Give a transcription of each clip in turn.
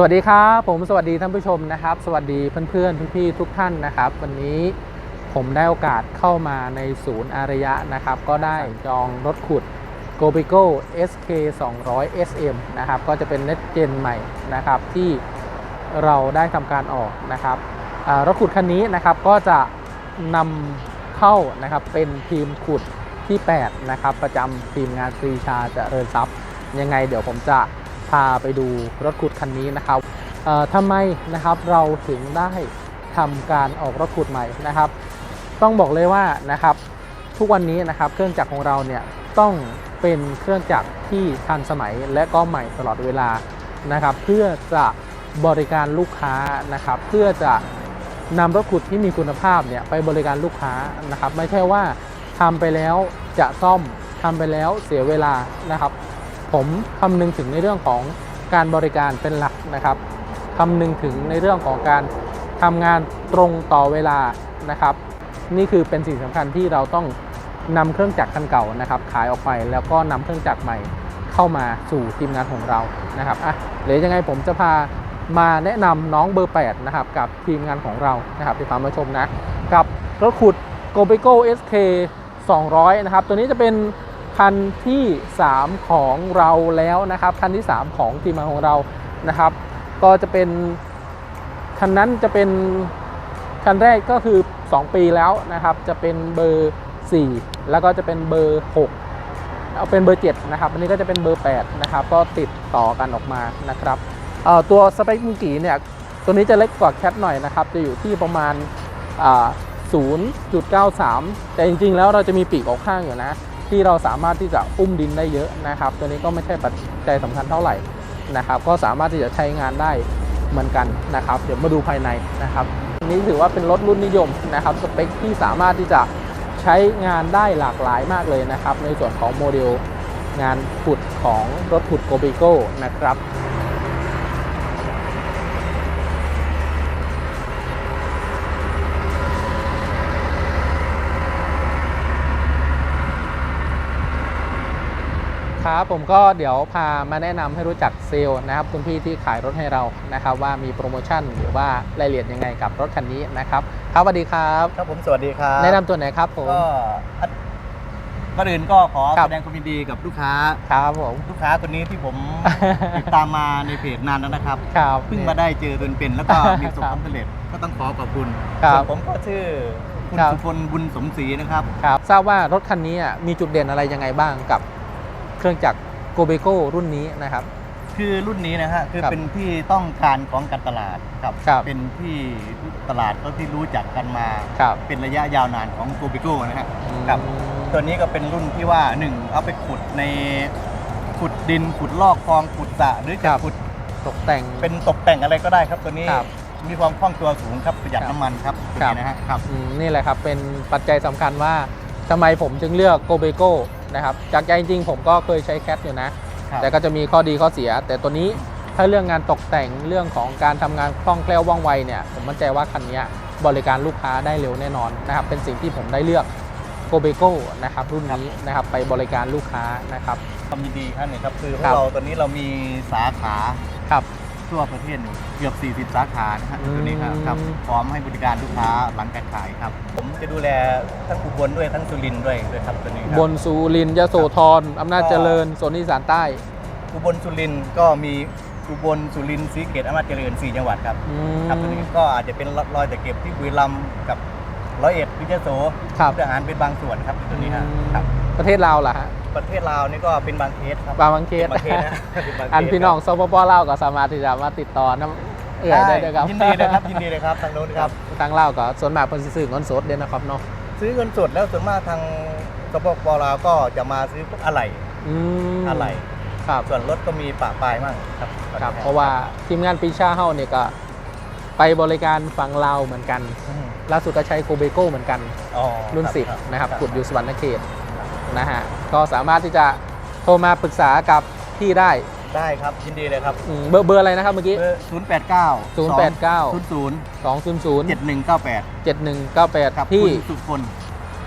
สวัสดีครับผมสวัสดีท่านผู้ชมนะครับ สวัสดีเพื่อนๆพี่ๆทุกท่านนะครับ วันนี้ผมได้โอกาสเข้ามาในศูนย์อารยะนะครับ ก็ได้จองรถขุด g o b i g o SK 200 SM นะครับ ก็จะเป็นเน็ตเจนใหม่นะครับที่เราได้ทำการออกนะครับรถขุดคันนี้นะครับก็จะนำเข้านะครับเป็นทีมขุดที่ 8 นะครับ ประจำทีมงานปรีชาเจริญทรัพย์ยังไงเดี๋ยวผมจะ พาไปดูรถขุดคันนี้นะครับเอ่อทำไมนะครับเราถึงได้ทำการออกรถขุดใหม่นะครับ ต้องบอกเลยว่านะครับทุกวันนี้นะครับเครื่องจักรของเราเนี่ยต้องเป็นเครื่องจักรที่ทันสมัยและก็ใหม่ตลอดเวลานะครับ เพื่อจะบริการลูกค้านะครับ เพื่อจะนำรถขุดที่มีคุณภาพเนี่ยไปบริการลูกค้านะครับ ไม่ใช่ว่าทำไปแล้วจะซ่อมทำไปแล้วเสียเวลานะครับ ผมคำนึงถึงในเรื่องของการบริการเป็นหลักนะครับคำนึงถึงในเรื่องของการทำงานตรงต่อเวลานะครับ นี่คือเป็นสิ่งสำคัญที่เราต้องนำเครื่องจักรคันเก่านะครับ ขายออกไปแล้วก็นำเครื่องจักรใหม่เข้ามาสู่ทีมงานของเรานะครับอะเดี๋ยวยังไงผมจะพามาแนะนำน้องเบอร์ 8 นะครับ กับทีมงานของเรานะครับที่พามาชมนะ กับรถขุด g o b e g o SK 200 นะครับ ตัวนี้จะเป็น คันที่ 3 ของเราแล้วนะครับ คันที่ 3 ของทีมงานของเรานะครับ ก็จะเป็น คันนั้นจะเป็น คันแรกก็คือ 2 ปีแล้วนะครับ จะเป็นเบอร์ 4 แล้วก็จะเป็นเบอร์ 6 เอาเป็นเบอร์ 7 นะครับ อันนี้ก็จะเป็นเบอร์ 8 นะครับ ก็ติดต่อกันออกมานะครับตัวสเปคมุงกีเนี่ย ตัวนี้จะเล็กกว่าแคทหน่อยนะครับ จะอยู่ที่ประมาณอ่า0.93 แต่จริงๆ แล้วเราจะมีปีกออกข้างอยู่นะ ที่เราสามารถที่จะอุ้มดินได้เยอะนะครับ ตัวนี้ก็ไม่ใช่ปัจจัยสำคัญเท่าไหร่นะครับ ก็สามารถที่จะใช้งานได้เหมือนกันนะครับ เดี๋ยวมาดูภายในนะครับนี้ถือว่าเป็นรถรุ่นนิยมนะครับสเปคที่สามารถที่จะใช้งานได้หลากหลายมากเลยนะครับ ในส่วนของโมเดลงานขุดของรถขุดโกเบโก้นะครับ ครับผมก็เดี๋ยวพามาแนะนำให้รู้จักเซลล์นะครับคุณพี่ที่ขายรถให้เรานะครับ ว่ามีโปรโมชั่นหรือว่ารายละเอียดยังไงกับรถคันนี้นะครับครับสวัสดีครับครับผมสวัสดีครับ แนะนำตัวไหนอยครับผมก็อันก่อนอื่นก็ขอครับแสดงความยินดีกับลูกค้าครับผมลูกค้าคนนี้ที่ผมติดตามมาในเพจนานแล้วนะครับครับเพิ่งมาได้เจอตัวเป็นๆแล้วก็มีประสบคครับวามสำเร็จก็ต้องขอขอบคุณครับส่วนผมก็ชื่อคุณครับสุพลบุญสมศรีนะครับครับทราบว่ารถคันนี้อะมีจุดเด่นอะไรยังไงบ้างกับ เครื่องจักรโกเบโก้รุ่นนี้นะครับ คือรุ่นนี้นะฮะคือครับเป็นที่ต้องการของการตลาดครับ ครับ เป็นที่ตลาดก็ที่รู้จักกันมา ครับเป็นระยะยาวนานของโกบิโก้นะฮะครับ ตัวนี้ก็เป็นรุ่นที่ว่าหนึ่งเอาไปขุดในขุดดินขุดลอกคลองขุดสระหรือคจะรับขุดตกแต่ง เป็นตกแต่งอะไรก็ได้ครับตัวนี้ครับมีความคล่องตัวสูงครับประหยัดครับน้ำมันครับตัวครับ นี้นะฮะครับ อืมนี่แหละครับ เป็นปัจจัยสำคัญว่าทำไมผมจึงเลือกโกเบโก้ นะครับจากใจจริงๆผมก็เคยใช้แคทอยู่นะครับแต่ก็จะมีข้อดีข้อเสีย แต่ตัวนี้ถ้าเรื่องงานตกแต่งเรื่องของการทำงานคล่องแคล่วว่องไวเนี่ยผมมั่นใจว่าคันนี้บริการลูกค้าได้เร็วแน่นอนนะครับเป็นสิ่งที่ผมได้เลือกโกเบโก้นะครับรุ่นนี้นะครับไปบริการลูกค้านะครับความยินดีครับเนี่ยครับคือพวครักบเราตอนนี้เรามีสาขาครับ ทั่วประเทศอยู่เกือบ 40 สาขานะฮะอืมตัวนี้ครับครับ พร้อมให้บริการลูกค้าหลังการขายครับ ผมจะดูแลทั้งอุบลด้วยทั้งสุรินทร์ด้วยด้วยครับตัวนี้ครับ บนสุรินทร์ยโสธรอำนาจเจริญโซนอีสานใต้ อุบลสุรินทร์ก็มีอุบลสุรินทร์ศรีเกตอำนาจเจริญ4จังหวัดครับอืครับตัวมนี้ก็อาจจะเป็นรอยตะเก็บที่บุรีรัมย์กับร้อยเอ็ดวิเชียรโสครับ ทหารเป็นบางส่วนครับตัวนี้ฮะครับ ประเทศลาวล่ะฮะประเทศลาวนี่ก็เป็นบางเคสครับบางบางเคส ป็นบางเคสนะเป็นบางเคสอันพี่น้องสปปลาวก็สามารถที่จะมาติดต่อน้ำเอื่อยได้ด้วยครับยินดีนะครับยินดีเลยครับทางโน้นครับทางลาวก็ส่วนมากเพิ่นสิซื้อเงินสดเด้นะครับเนาะซื้อเงินสดแล้วส่วนมากทางสปปลาวก็จะมาซื้อพวกอะไหล่อืมอะไหล่ครับ ส่วนรถก็มีปะปลายมั่งครับครับ เพราะว่าทีมงานปีชาเฮาเนี่ยก็ไปบริการฝั่งลาวเหมือนกัน อืมล่าสุดก็ใช้โกเบโก้เหมือนกัน อ๋อรุ่น คบ10 นะครับครับขุดอยู่สวรรณเขต นะฮะก็สามารถที่จะโทรมาปรึกษากับพี่ได้ได้ครับยินดีเลยครับอืมเบอร์เบอร์อะไรนะครับเมื่อกี้ เบอร์ศูนย์แปดเก้า089ศูนย์ศูนย์200เจ็ดหนึ่งเก้าแปดครับ7198พี่คุณสุพล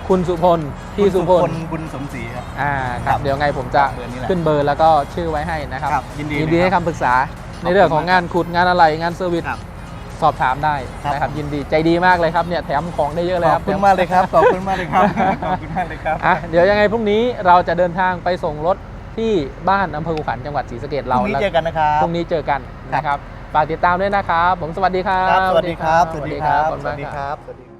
คุณสุพลพี่สุพลบุญสมศรีครับ อ่าคครัรับบเดี๋ยวไงผมจะเบอร์นี้แหละขึ้นเบอร์แล้วก็ชื่อไว้ให้นะครับครับยินดียินดีเลยให้ครับคำปรึกษาในเรื่องของงานขุดงานอะไรงานเซอร์วิสครับ สอบถามได้ครับนะครับยินดีใจดีมากเลยครับเนี่ยแถมของได้เยอะเลยขคอรับบคุณมากเลยครับขอบคุณมากเลยครับขอบคุณมากเลยครับอะเดี๋ยวยังไงพรุ่งนี้เราจะเดินทางไปส่งรถที่บ้านอำเภอขุขันธ์จังหวัดศรีสะเกษพเรารุ่งนี้แล้วเจอกันนะครับ พรุ่งนี้เจอกันนะครับฝากติดตามด้วยนะครับ ผมสวัสดีครับ ครับสวัสดีครับ สวัสดีครับขอสณวัสมากดีครับครับ สวัสดีครับ